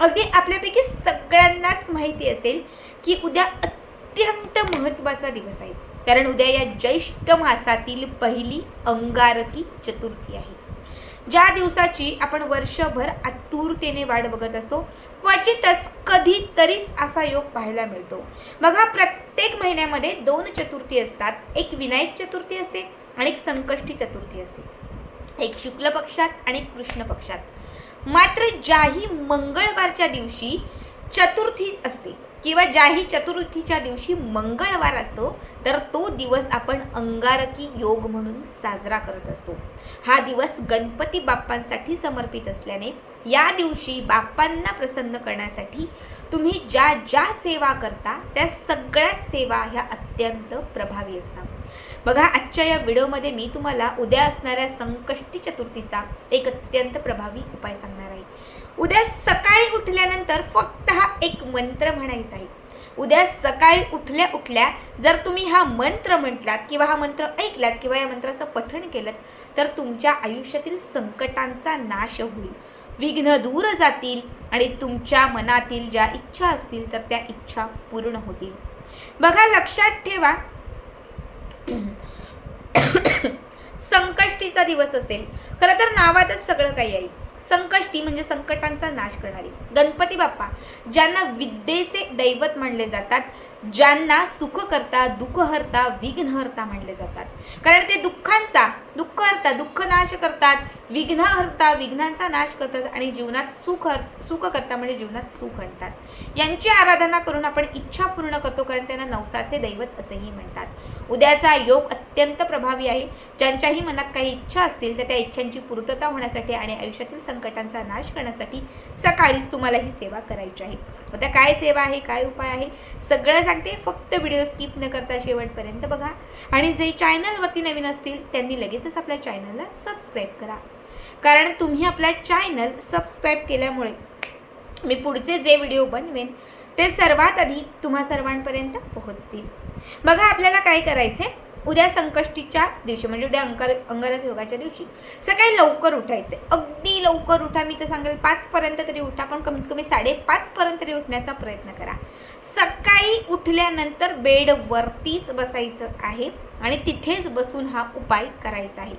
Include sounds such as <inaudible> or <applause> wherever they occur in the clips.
अगदी आपल्यापैकी सगळ्यांनाच माहिती असेल की उद्या अत्यंत महत्त्वाचा दिवस आहे. कारण उद्या या ज्येष्ठ मासातील पहिली अंगारकी चतुर्थी आहे. ज्या दिवसाची आपण वर्षभर आतुरतेने वाट बघत असतो क्वचितच कधीतरीच असा योग पाहायला मिळतो. बघा प्रत्येक महिन्यामध्ये दोन चतुर्थी असतात. एक विनायक चतुर्थी असते आणि एक संकष्टी चतुर्थी असते. एक शुक्ल पक्षात आणि कृष्ण पक्षात. मात्र ज्याही मंगळवारच्या दिवशी चतुर्थी असते किंवा ज्याही चतुर्थीच्या दिवशी मंगळवार असतो तर तो दिवस आपण अंगारकी योग म्हणून साजरा करत असतो. हा दिवस गणपती बाप्पांसाठी समर्पित असल्याने या दिवशी बाप्पांना प्रसन्न करण्यासाठी तुम्ही ज्या ज्या सेवा करता त्या सगळ्या सेवा ह्या अत्यंत प्रभावी असतात. बघा आजच्या या व्हिडिओमध्ये मी तुम्हाला उद्या असणाऱ्या संकष्टी चतुर्थीचा एक अत्यंत प्रभावी उपाय सांगणार आहे. उद्या सकाळी उठल्यानंतर फक्त हा एक मंत्र म्हणायचा आहे. उद्या सकाळी उठल्या उठल्या जर तुम्ही हा मंत्र म्हटलात किंवा हा मंत्र ऐकलात किंवा या मंत्राचं पठण केलं तर तुमच्या आयुष्यातील संकटांचा नाश होईल. विघ्न दूर जातील आणि तुमच्या मनातील ज्या इच्छा असतील तर त्या इच्छा पूर्ण होतील. बघा लक्षात ठेवा संकष्टीचा दिवस असेल. खरं तर नावातच सगळं काही आहे. संकष्टी म्हणजे संकटांचा नाश करणारी. गणपती बाप्पा ज्यांना विद्येचे दैवत मानले जातात ज्यांना सुखकर्ता दुःखहर्ता विघ्नहर्ता मानले जातात. कारण ते दुःखांचा दुःख हरतात दुःख नाश करतात. विघ्न हरता विघ्नांचा नाश करतात आणि जीवनात सुख हर सुख करता म्हणजे जीवनात सुख आणतात यांची आराधना करून आपण इच्छा पूर्ण करतो कारण त्यांना नवसाचे दैवत असेही म्हणतात. उद्याचा योग अत्यंत प्रभावी आहे. ज्यांच्याही मनात काही इच्छा असतील तर त्या इच्छांची पूर्तता होण्यासाठी आणि आयुष्यातील संकटांचा नाश करण्यासाठी सकाळीच तुम्हाला ही सेवा करायची आहे. आता काय सेवा आहे काय उपाय आहे? सगळं सांगते. फक्त व्हिडिओ स्किप न करता शेवटपर्यंत बघा. आणि जे चॅनलवरती नवीन असतील त्यांनी लगेच लगेचच आपल्या चॅनलला सबस्क्राईब करा. कारण तुम्ही आपला चॅनल सबस्क्राईब केल्यामुळे मी पुढचे जे व्हिडिओ बनवेन ते सर्वात आधी तुम्हा सर्वांपर्यंत पोहोचतील. बघा आपल्याला काय करायचं आहे उद्या संकष्टीच्या दिवशी म्हणजे उद्या अंकर अंगारक योगाच्या दिवशी सकाळी लवकर उठायचे अगदी लवकर उठा मी तर सांगेल पाचपर्यंत तरी उठा पण कमीत कमी साडेपाचपर्यंत तरी उठण्याचा प्रयत्न करा. सकाळी उठल्यानंतर बेडवरतीच बसायचं आहे. आणि तिथेच बसून हा उपाय करायचा आहे.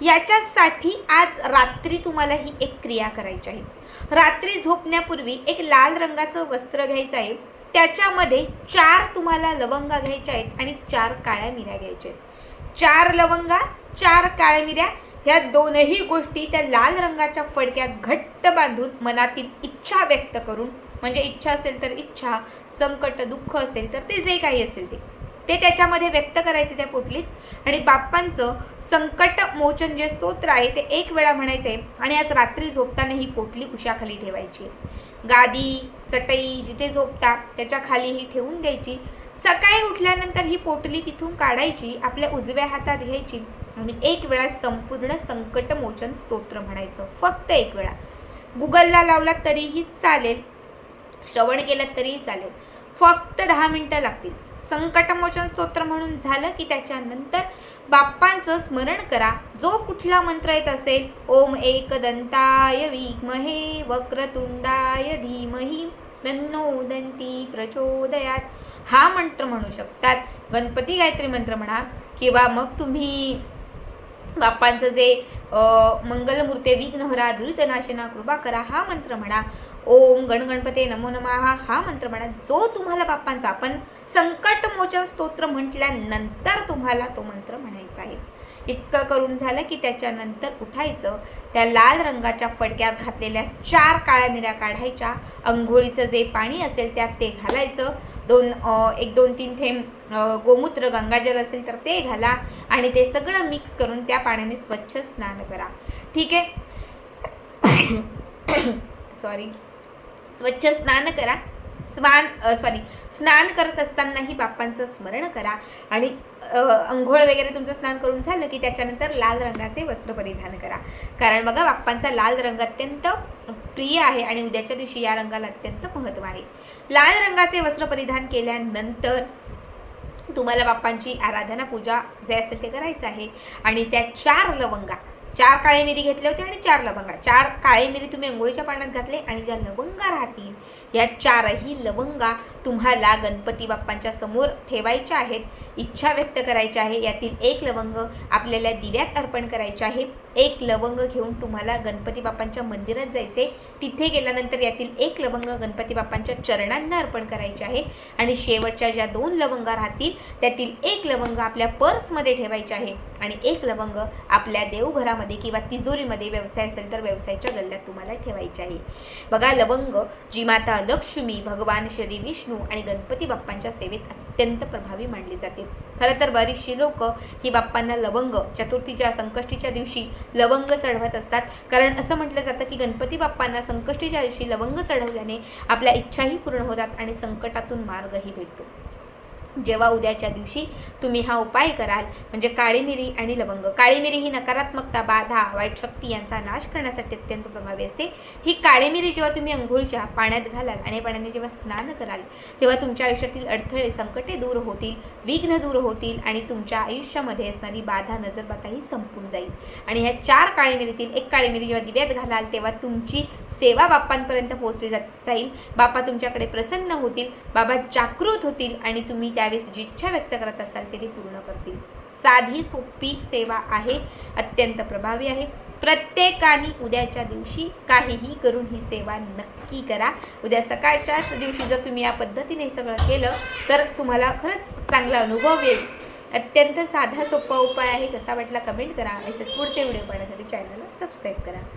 याच्यासाठी आज रात्री तुम्हाला ही एक क्रिया करायची आहे. रात्री झोपण्यापूर्वी एक लाल रंगाचं वस्त्र घ्यायचं आहे. त्याच्यामध्ये चार तुम्हाला लवंगा घ्यायच्या आहेत आणि चार काळ्या मिऱ्या घ्यायच्या आहेत. चार लवंगा चार काळ्या मिऱ्या ह्या दोनही गोष्टी त्या लाल रंगाच्या फडक्यात घट्ट बांधून मनातील इच्छा व्यक्त करून म्हणजे इच्छा असेल तर इच्छा संकट दुःख असेल तर ते जे काही असेल ते. ते त्याच्यामध्ये व्यक्त करायचे त्या पोटलीत. आणि बाप्पांचं संकट मोचन जे स्तोत्र आहे ते एक वेळा म्हणायचे आणि आज रात्री झोपताना ही पोटली उशाखाली ठेवायची. गादी चटई जिथे झोपता त्याच्याखाली ही ठेवून द्यायची. सकाळी उठल्यानंतर ही पोटली तिथून काढायची आपल्या उजव्या हातात घ्यायची. आणि एक वेळा संपूर्ण संकट मोचन स्तोत्र म्हणायचं. फक्त एक वेळा. गुगलला लावलात तरीही चालेल. श्रवण केलं तरीही चालेल. फक्त दहा मिनटं लागतील. संकटमोचन स्तोत्र म्हणून झालं की त्याच्यानंतर बाप्पांचं स्मरण करा. जो कुठला मंत्र येत असेल ओम एकदंताय विमहे वक्रतुंडाय धीमहि तन्नो दंती प्रचोदयात. हा मंत्र म्हणू शकतात. गणपती गायत्री मंत्र म्हणा किंवा मग तुम्ही बाप्पांचं जे मंगलमूर्ते विघ्नहरा दुरितनाशना कृपा करा हा मंत्र म्हणा. ओम गणगणपते नमो नमः हा मंत्र म्हणा. जो तुम्हाला बाप्पांचा आपण संकटमोचन स्तोत्र म्हटल्यानंतर तुम्हाला तो मंत्र म्हणायचा आहे. इतकं करून झालं की त्याच्यानंतर उठायचं. त्या लाल रंगाच्या फडक्यात घातलेल्या चार काळ्या मिऱ्या काढायच्या. अंघोळीचं जे पाणी असेल त्यात ते घालायचं. दोन एक दोन तीन थेंब गोमूत्र गंगाजल असेल तर ते घाला आणि ते सगळं मिक्स करून त्या पाण्याने स्वच्छ स्नान करा. ठीक आहे? <coughs> <coughs> सॉरी स्वच्छ स्नान करा. स्वान सॉरी स्नान करत असतानाही बाप्पांचं स्मरण करा. आणि अंघोळ वगैरे तुमचं स्नान करून झालं की त्याच्यानंतर लाल रंगाचे वस्त्र परिधान करा. कारण बघा बाप्पांचा लाल रंग अत्यंत प्रिय आहे आणि उद्याच्या दिवशी या रंगाला अत्यंत महत्त्व आहे. लाल रंगाचे वस्त्र परिधान केल्यानंतर तुम्हाला बाप्पांची आराधना पूजा जे असेल ते करायचं आहे. आणि त्या चार लवंगा चार काळे मिरी घेतले होते आणि चार लवंगा चार काळे मिरी तुम्ही अंघोळीच्या पाण्यात घातले आणि ज्या लवंगा राहतील या चारही लवंगा तुम्हाला गणपती बाप्पांच्या समोर ठेवायच्या आहेत इच्छा व्यक्त करायची आहे. यातील एक लवंग आपल्याला दिव्यात अर्पण करायचे आहे. एक लवंग घेऊन तुम्हाला गणपती बाप्पांच्या मंदिरात जायचे. तिथे गेल्यानंतर यातील एक लवंग गणपती बाप्पांच्या चरणांना अर्पण करायचे आहे. आणि शेवटच्या ज्या दोन लवंगा राहतील त्यातील एक लवंग आपल्या पर्समध्ये ठेवायचे आहे. आणि एक लवंग आपल्या देवघरामध्ये किंवा तिजोरीमध्ये व्यवसाय असेल तर व्यवसायाच्या गल्ल्यात तुम्हाला ठेवायचे आहे. बघा लवंग जी माता लक्ष्मी भगवान श्री विष्णू आणि गणपती बाप्पांच्या सेवेत अत्यंत प्रभावी मानली जाते. खरं तर बरीचशी लोक ही बाप्पांना लवंग चतुर्थीच्या संकष्टीच्या दिवशी लवंग चढवत असतात. कारण असं म्हटलं जातं की गणपती बाप्पांना संकष्टीच्या दिवशी लवंग चढवल्याने आपल्या इच्छाही पूर्ण होतात आणि संकटातून मार्गही भेटतो. जेव्हा उद्याच्या दिवशी तुम्ही हा उपाय कराल म्हणजे काळी मिरी आणि लवंग. काळी मिरी ही नकारात्मकता बाधा वाईट शक्ती यांचा नाश करण्यासाठी अत्यंत प्रभावी असते. ही काळी मिरी जेव्हा तुम्ही अंघोळीच्या पाण्यात घालाल आणि पाण्याने जेव्हा स्नान कराल तेव्हा तुमच्या आयुष्यातील अडथळे संकटे दूर होतील विघ्न दूर होतील आणि तुमच्या आयुष्यामध्ये असणारी बाधा नजरबाताही संपून जाईल. आणि ह्या चार काळी मिरीतील एक काळी मिरी जेव्हा दिव्यात घालाल तेव्हा तुमची सेवा बाप्पांपर्यंत पोहोचली जात जाईल. बाप्पा तुमच्याकडे प्रसन्न होतील बाबा जागृत होतील आणि तुम्ही त्या त्यावेळेस जी इच्छा व्यक्त करत असाल ते ती पूर्ण करतील. साधी सोपी सेवा आहे अत्यंत प्रभावी आहे. प्रत्येकाने उद्याच्या दिवशी काहीही करून ही सेवा नक्की करा. उद्या सकाळच्याच दिवशी जर तुम्ही या पद्धतीने सगळं केलं तर तुम्हाला खरंच चांगला अनुभव येईल. अत्यंत साधा सोपा उपाय आहे. कसा वाटला कमेंट करा आणि पुढचे व्हिडिओ पाहण्यासाठी चॅनलला सबस्क्राईब करा.